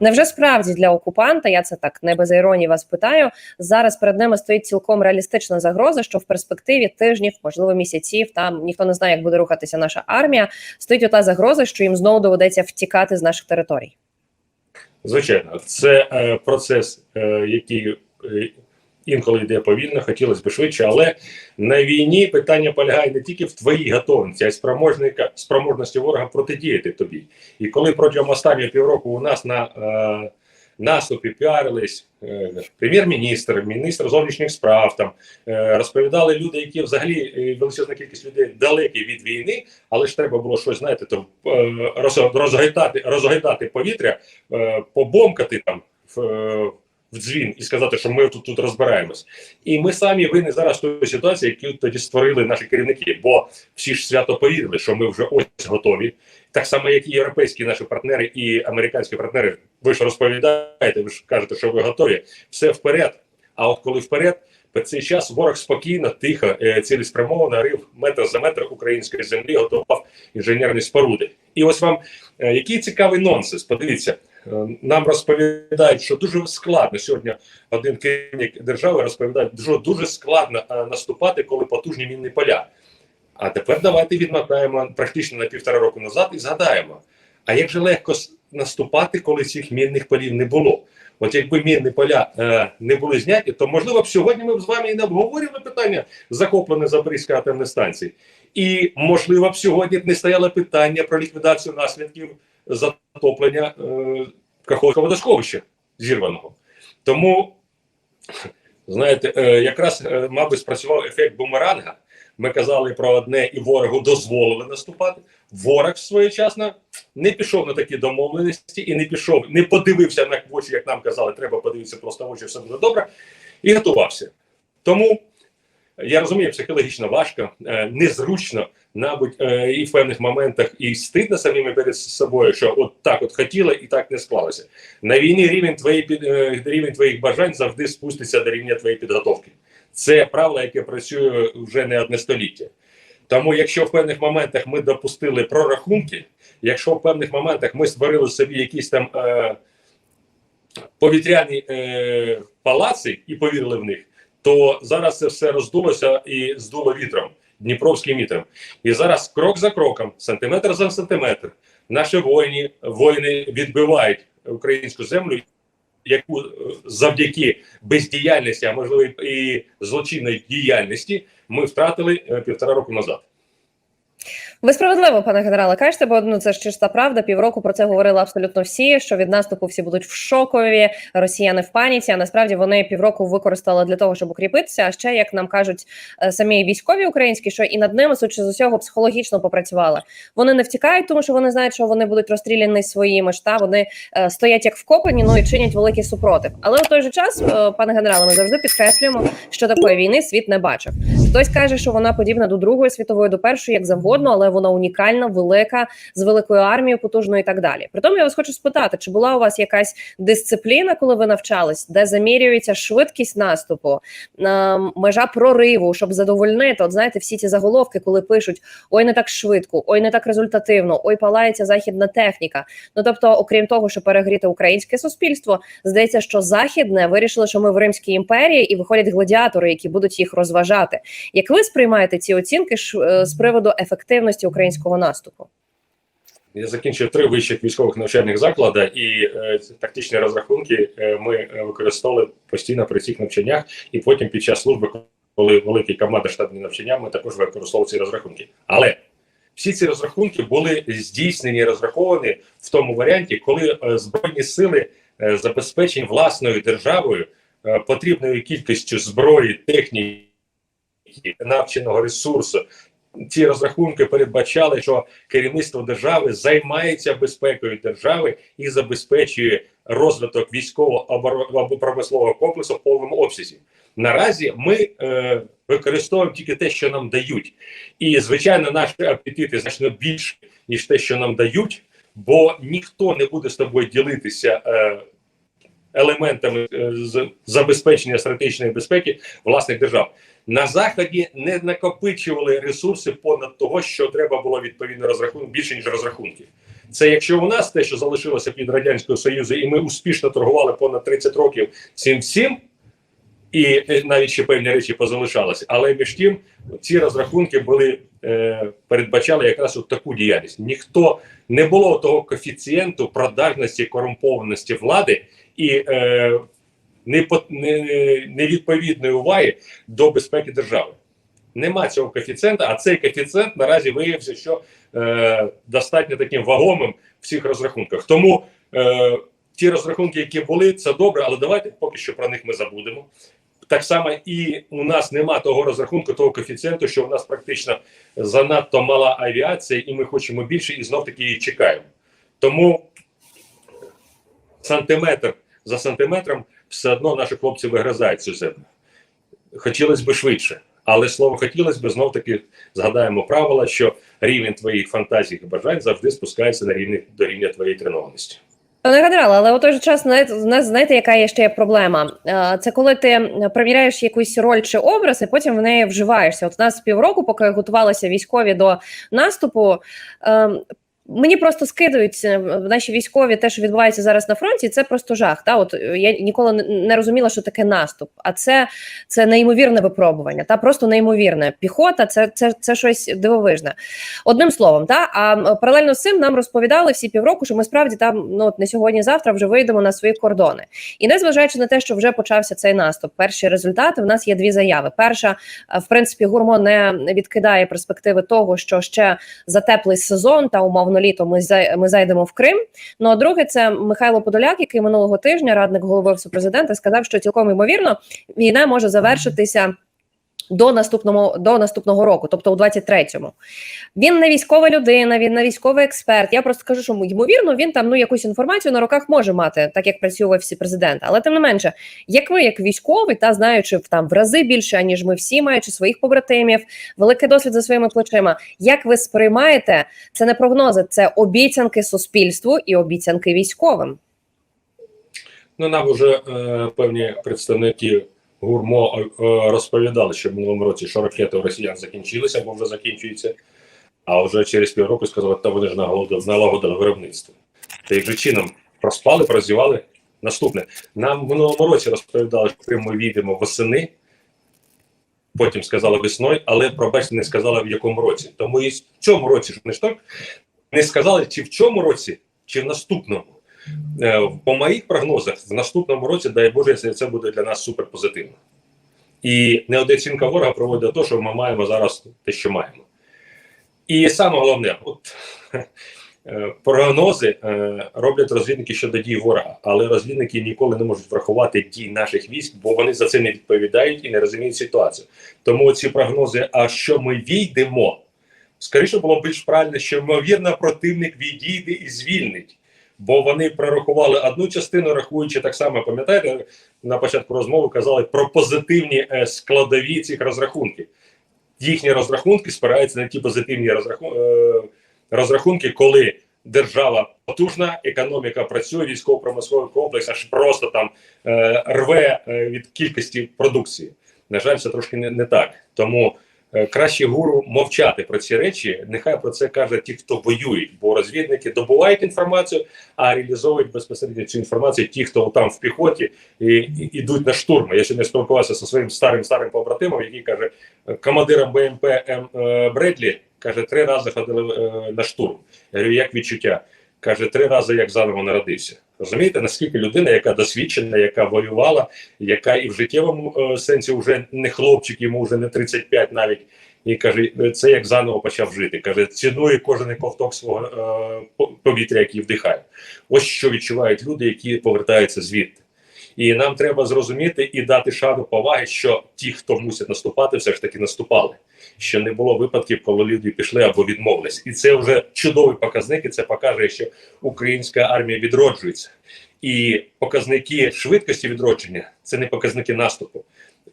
Невже справді для окупанта, я це так не без іронії вас питаю, зараз перед ними стоїть цілком реалістична загроза, що в перспективі тижнів, можливо, місяців, там ніхто не знає, як буде рухатися наша армія. Стоїть ота загроза, що їм знову доведеться втікати з наших територій. Звичайно, це е, процес, е, який е, інколи йде повільно, хотілося б швидше, але на війні питання полягає не тільки в твоїй готовності, а й спроможності ворога протидіяти тобі. І коли протягом останнього півроку у нас на е, наступі піарились е, прем'єр-міністр, міністр зовнішніх справ, там е, розповідали люди, які взагалі е, величезна кількість людей далекі від війни, але ж треба було щось, знаєте, то е, роз- розгойдати, розгойдати повітря, е, побомкати там в, в дзвін і сказати, що ми тут, тут розбираємось. І ми самі винні зараз в той ситуації, яку тоді створили наші керівники, бо всі ж свято повірили, що ми вже ось готові. Так само, як і європейські наші партнери і американські партнери. Ви ж розповідаєте, ви ж кажете, що ви готові. Все вперед. А от коли вперед, в цей час ворог спокійно, тихо, е, цілеспрямовано рив метр за метр української землі, готував інженерні споруди. І ось вам е, який цікавий нонсенс. Подивіться, нам розповідають, що дуже складно сьогодні. Один керівник держави розповідає, що дуже складно е, наступати, коли потужні мінні поля. А тепер давайте відмотаємо практично на півтора року назад і згадаємо. А як же легко наступати, коли цих мінних полів не було? От якби мінні поля е, не були зняті, то можливо б сьогодні ми б з вами і не обговорювали питання захопленої Запорізької атомної станції. І можливо б сьогодні б не стояло питання про ліквідацію наслідків затоплення е, Каховського водосховища зірваного. Тому, знаєте, е, якраз, е, мабуть, спрацював ефект бумеранга. Ми казали про одне, і ворогу дозволили наступати. Ворог своєчасно не пішов на такі домовленості і не пішов, не подивився на очі, як нам казали, треба подивитися просто в очі, все буде добре, і готувався. Тому я розумію, психологічно важко, е, незручно, мабуть, е, і в певних моментах і стидно самими перед собою, що от так от хотіли і так не склалося. На війні рівень твоєї під е, рівень твоїх бажань завжди спуститься до рівня твоєї підготовки. Це правило, яке працює вже не одне століття. Тому, якщо в певних моментах ми допустили прорахунки, якщо в певних моментах ми створили собі якісь там е, повітряні е, палаци і повірили в них, то зараз це все роздулося і здуло вітром, дніпровським вітром. І зараз крок за кроком, сантиметр за сантиметр, наші воїни, воїни відбивають українську землю, яку е, завдяки бездіяльності, а можливо і злочинної діяльності, ми втратили е, півтора року назад. Ви справедливо, пане генерале, кажете, бо ну це ж чиста правда. Півроку про це говорили абсолютно всі. Що від наступу всі будуть в шокові, росіяни в паніці. А насправді вони півроку використали для того, щоб укріпитися. А ще як нам кажуть е, самі військові українські, що і над ними судячи з усього психологічно попрацювали. Вони не втікають, тому що вони знають, що вони будуть розстріляні своїми ж та вони е, стоять як вкопані, ну і чинять великий супротив. Але в той же час, е, пане генерале, ми завжди підкреслюємо, що такої війни світ не бачив. Хтось каже, що вона подібна до другої світової, до першої, як завгодно, але вона унікальна, велика, з великою армією, потужною і так далі. Притому я вас хочу спитати, чи була у вас якась дисципліна, коли ви навчались, де замірюється швидкість наступу, е, межа прориву, щоб задовольнити, от знаєте, всі ці заголовки, коли пишуть ой, не так швидко, ой, не так результативно, ой, палається західна техніка. Ну тобто, окрім того, що перегріти українське суспільство, здається, що західне вирішили, що ми в Римській імперії і виходять гладіатори, які будуть їх розважати. Як ви сприймаєте ці оцінки е, з приводу ефективності українського наступу? Я закінчив три вищих військових навчальних заклади, і е, тактичні розрахунки е, ми е, використовували постійно при цих навчаннях, і потім під час служби, коли великі команди штабні навчання, ми також використовували ці розрахунки. Але всі ці розрахунки були здійснені, розраховані в тому варіанті, коли е, збройні сили е, забезпечені власною державою е, потрібною кількістю зброї, техніки, навченого ресурсу. Ці розрахунки передбачали, що керівництво держави займається безпекою держави і забезпечує розвиток військового або промислового комплексу в повному обсязі. Наразі ми е, використовуємо тільки те, що нам дають, і звичайно, наші апетити значно більше ніж те, що нам дають, бо ніхто не буде з тобою ділитися. Е, Елементами е, забезпечення стратегічної безпеки власних держав на заході не накопичували ресурси понад того, що треба було відповідно розрахунок більше ніж розрахунки. Це якщо у нас те, що залишилося від радянського союзу, і ми успішно торгували понад 30 років цим всім, і е, навіть ще певні речі позалишалися. Але між тим ці розрахунки були е, передбачали якраз от таку діяльність. Ніхто не було того коефіцієнту продажності корумпованості влади і е, непо- не- невідповідної уваги до безпеки держави. Нема цього коефіцієнта, а цей коефіцієнт наразі виявився, що е, достатньо таким вагомим в всіх розрахунках. Тому е, ті розрахунки, які були, це добре, але давайте поки що про них ми забудемо. Так само і у нас нема того розрахунку, того коефіцієнту, що у нас практично занадто мала авіація, і ми хочемо більше, і знов таки її чекаємо. Тому сантиметр за сантиметром все одно наші хлопці вигризають цю землю. Хотілося б швидше, але слово хотілося б знов таки згадаємо правила, що рівень твоїх фантазій і бажань завжди спускається на рівні до рівня твоєї тренованості. Пане генерале, але у той же час знаєте, яка є ще проблема? Е, Це коли ти приміряєш якусь роль чи образ, і потім в неї вживаєшся. От у нас півроку, поки готувалися військові до наступу. Мені просто скидують е, наші військові те, що відбувається зараз на фронті. Це просто жах. Та от е, я ніколи не- розуміла, що таке наступ. А це, це неймовірне випробування. Та просто неймовірне. Піхота це, це, це щось дивовижне. Одним словом, та а паралельно з цим нам розповідали всі півроку, що ми справді там ну от не сьогодні, завтра вже вийдемо на свої кордони. І незважаючи на те, що вже почався цей наступ, перші результати в нас є дві заяви. Перша, е, в принципі, гурмо не відкидає перспективи того, що ще за теплий сезон та умовно літо ми ми зайдемо в Крим. Ну а друге, це Михайло Подоляк, який минулого тижня радник голови президента, сказав, що цілком ймовірно війна може завершитися. До наступного до наступного року, тобто у 23-му. Він не військова людина, він не військовий експерт. Я просто кажу, що ймовірно, він там ну якусь інформацію на руках може мати, так як працює в офісі президента. Але тим не менше, як ви, як військовий, та знаючи там в рази більше, аніж ми всі, маючи своїх побратимів, великий досвід за своїми плечима. Як ви сприймаєте це не прогнози, це обіцянки суспільству і обіцянки військовим? Ну, нам вже е, певні представники гурмо е, розповідали, що в минулому році що ракети у росіян закінчилися або вже закінчуються, а вже через півроку сказали, та вони ж налагодили, виробництво. Та яким же чином проспали, прозівали. Наступне. Нам в минулому році розповідали, що ми війдемо восени, потім сказали весною, але пробачте, не сказали в якому році. Тому і в цьому році ж не не сказали, чи в цьому році, чи в наступному. Е, По моїх прогнозах, в наступному році, дай Боже, це- буде для нас супер позитивно. І неодоцінка ворога проводить до того, що ми маємо зараз те, що маємо. І саме головне, от е, прогнози е, роблять розвідники щодо дій ворога, але розвідники ніколи не можуть врахувати дій наших військ, бо вони за це не відповідають і не розуміють ситуацію. Тому ці прогнози, а що ми війдемо, скоріше було більш правильно, що ймовірно противник відійде і звільнить. Бо вони прорахували одну частину, рахуючи так само, пам'ятаєте, на початку розмови казали про позитивні е, складові цих розрахунків. Їхні розрахунки спираються на ті позитивні е, розрахунки, коли держава потужна, економіка працює, військово-промисловий комплекс аж просто там е, рве від кількості продукції. На жаль, це трошки не, не так. Тому краще гуру мовчати про ці речі. Нехай про це каже ті, хто воюють, бо розвідники добувають інформацію, а реалізовують безпосередньо цю інформацію ті, хто там в піхоті і, і ідуть на штурми. Я ще не спілкувався зі своїм старим старим побратимом, який каже командиром БМП М е, Бредлі. Каже, три рази ходили е, на штурм. Я говорю, як відчуття? Каже, три рази як заново народився. Розумієте, наскільки людина, яка досвідчена, яка воювала, яка і в життєвому е, сенсі вже не хлопчик, йому вже не 35 навіть. І каже, це як заново почав жити. Каже, цінує кожен ковток свого е, повітря, який вдихає. Ось що відчувають люди, які повертаються звідти. І нам треба зрозуміти і дати шану поваги, що ті, хто мусять наступати, все ж таки наступали. Що не було випадків, коли люди пішли або відмовились. І це вже чудовий показник, і це покаже, що українська армія відроджується. І показники швидкості відродження це не показники наступу.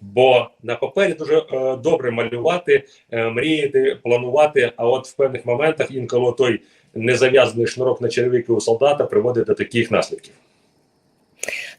Бо на папері дуже е, добре малювати, е, мріяти, планувати. А от в певних моментах інколи той незав'язаний шнурок на черевики у солдата приводить до таких наслідків.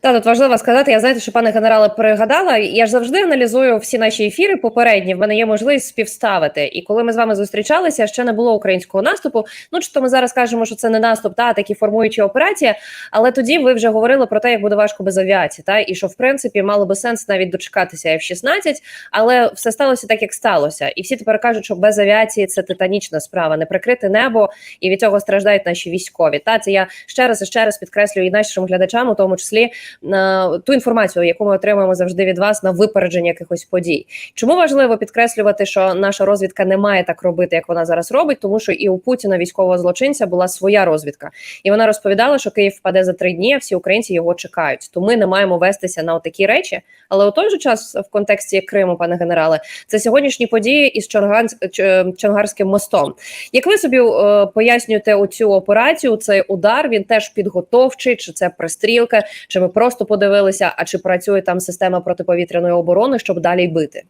Та тут важливо сказати. Я знаєте, що пане генерале пригадала. Я ж завжди аналізую всі наші ефіри попередні. В мене є можливість співставити. І коли ми з вами зустрічалися, ще не було українського наступу. Ну чи то ми зараз кажемо, що це не наступ, та такі формуючі операції. Але тоді ви вже говорили про те, як буде важко без авіації, та і що в принципі мало би сенс навіть дочекатися F-16, але все сталося так, як сталося. І всі тепер кажуть, що без авіації це титанічна справа, не прикрити небо, і від цього страждають наші військові. Та це я ще раз і ще раз підкреслюю і нашим глядачам, у тому числі на ту інформацію, яку ми отримуємо завжди від вас на випередження якихось подій. Чому важливо підкреслювати, що наша розвідка не має так робити, як вона зараз робить, тому що і у Путіна військового злочинця була своя розвідка, і вона розповідала, що Київ впаде за три дні. а Всі українці його чекають. То ми не маємо вестися на такі речі. Але у той же час, в контексті Криму, пане генерале, це сьогоднішні події із Чонган- Чонгарським мостом. Як ви собі е, пояснюєте оцю операцію? Цей удар він теж підготовчий, чи це пристрілка, чи ми просто подивилися, а чи працює там система протиповітряної оборони, щоб далі бити?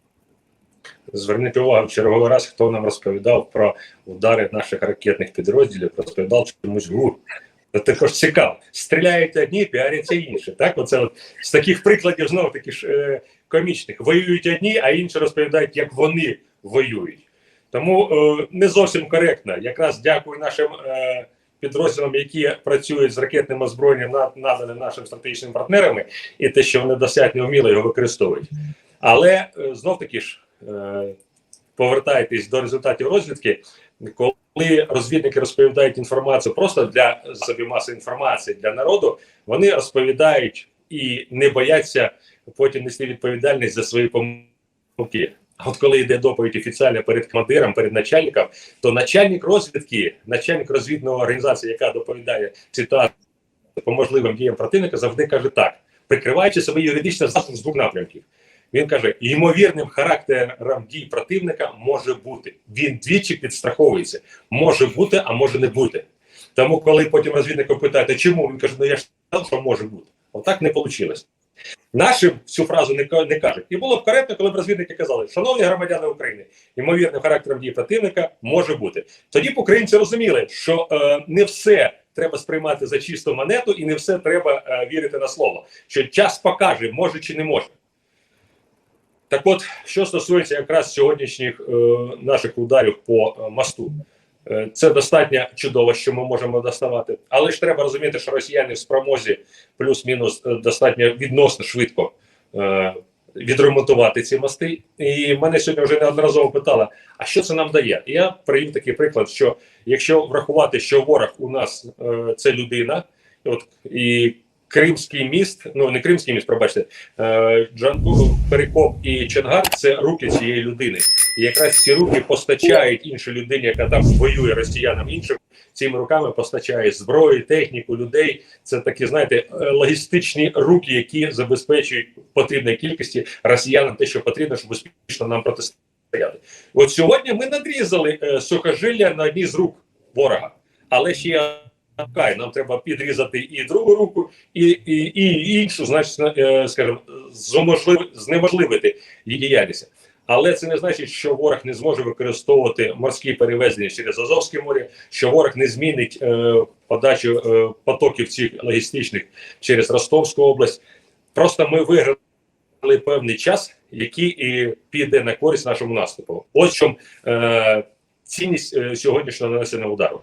Зверніть увагу черговий раз, хто нам розповідав про удари наших ракетних підрозділів, розповідав чомусь гур. Це також цікаво. Стріляють одні, піаряться інші. Так, оце от з таких прикладів знову таки ж е, комічних. Воюють одні, а інші розповідають, як вони воюють. Тому е, не зовсім коректно. Якраз дякую нашим е, підрозділам, які працюють з ракетним озброєнням, на- наданим нашим стратегічним партнерами, і те, що вони достатньо вміло його використовують. Але е, знов таки ж. Е, повертаєтесь до результатів розвідки, коли розвідники розповідають інформацію просто для собі маси інформації для народу, вони розповідають і не бояться потім нести відповідальність за свої помилки. От коли йде доповідь офіціальна перед командиром, перед начальником, то начальник розвідки, начальник розвідної організації, яка доповідає ситуацію по можливим діям противника, завжди каже так, прикриваючи себе юридично засоб з двох напрямків. Він каже: ймовірним характером дій противника може бути. Він двічі підстраховується. Може бути, а може не бути. Тому, коли потім розвідника питають, чому він каже, ну я ж сказав, що може бути. Отак не вийшло. Нашим цю фразу не, не кажуть. І було б коректно, коли б розвідники казали, шановні громадяни України, ймовірним характером дій противника може бути. Тоді б українці розуміли, що е, не все треба сприймати за чисту монету, і не все треба е, вірити на слово. Що час покаже, може чи не може. Так от, що стосується якраз сьогоднішніх е, наших ударів по е, мосту, це достатньо чудово, що ми можемо доставати. Але ж треба розуміти, що росіяни в спромозі плюс-мінус е, достатньо відносно швидко е, відремонтувати ці мости. І мене сьогодні вже неодноразово питали, а що це нам дає? Я привів такий приклад, що якщо врахувати, що ворог у нас е, це людина, от і Кримський міст, ну не Кримський міст, пробачте, е, Джангу, Перекоп і Чонгар це руки цієї людини. І якраз ці руки постачають іншій людині, яка там воює росіянам іншим. Цими руками постачає зброю, техніку, людей. Це такі, знаєте, е, логістичні руки, які забезпечують потрібної кількості росіянам те, що потрібно, щоб успішно нам протистояти. От сьогодні ми надрізали е, сухожилля на одній з рук ворога, але ще Кай, нам треба підрізати і другу руку, і, і, і іншу, значить, е, скажімо, знеможливити її діяльність. Але це не значить, що ворог не зможе використовувати морські перевезення через Азовське море, що ворог не змінить е, подачу е, потоків цих логістичних через Ростовську область. Просто ми виграли певний час, який і піде на користь нашому наступу. Ось чому е, цінність е, сьогоднішнього нанесеного удару.